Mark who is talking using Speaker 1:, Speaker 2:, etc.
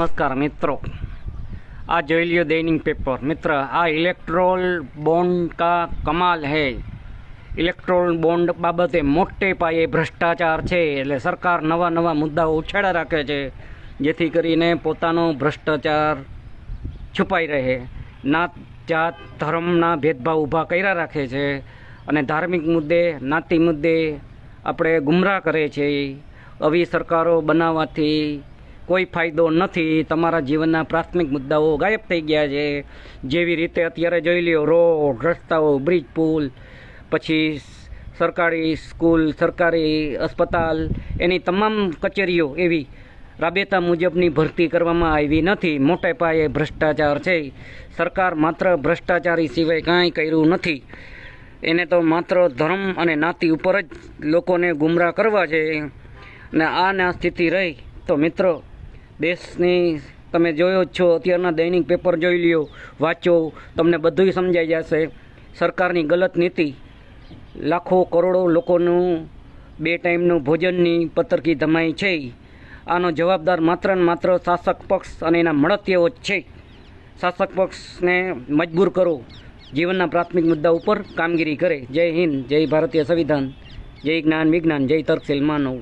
Speaker 1: નમસ્કાર મિત્રો. આ જોઈ લ્યો દૈનિક પેપર. મિત્ર, આ ઇલેક્ટ્રોલ બોન્ડ કા કમાલ હે. ઇલેક્ટ્રોલ બોન્ડ બાબતે મોટે પાયે ભ્રષ્ટાચાર છે એટલે સરકાર નવા નવા મુદ્દાઓ ઉછાળા રાખે છે, જેથી કરીને પોતાનો ભ્રષ્ટાચાર છુપાઈ રહે. નાત જાત ધર્મના ભેદભાવ ઊભા કર્યા રાખે છે અને ધાર્મિક મુદ્દે, નાતી મુદ્દે આપણે ગુમરાહ કરે છે. આવી સરકારો બનાવવાથી કોઈ ફાયદો નથી. તમારા જીવનના પ્રાથમિક મુદ્દાઓ ગાયબ થઈ ગયા છે. જેવી રીતે અત્યારે જોઈ લ્યો, રોડ, રસ્તાઓ, બ્રિજ, પુલ, પછી સરકારી સ્કૂલ, સરકારી અસ્પતાલ એની તમામ કચેરીઓ એવી રાબેતા મુજબની ભરતી કરવામાં આવી નથી. મોટે પાયે ભ્રષ્ટાચાર છે. સરકાર માત્ર ભ્રષ્ટાચારી સિવાય કાંઈ કર્યું નથી. એને તો માત્ર ધર્મ અને નાતી ઉપર જ લોકોને ગુમરાહ કરવા છે. ને આના સ્થિતિ રહી. તો મિત્રો દેશની તમે જોયો જ છો, અત્યારના દૈનિક પેપર જોઈ લ્યો, વાંચો, તમને બધુંય સમજાઈ જશે. સરકારની ગલત નીતિ, લાખો કરોડો લોકોનું બે ટાઈમનું ભોજનની પતરકી ધમાઈ છે. આનો જવાબદાર માત્ર ને માત્ર શાસક પક્ષ અને એના મળતીઓ જ છે. શાસક પક્ષને મજબૂર કરો. જીવનના પ્રાથમિક મુદ્દા ઉપર કામગીરી કરે. જય હિન્દ, જય ભારતીય સંવિધાન. જય જ્ઞાન વિજ્ઞાન, જય તર્કશીલ માનવ.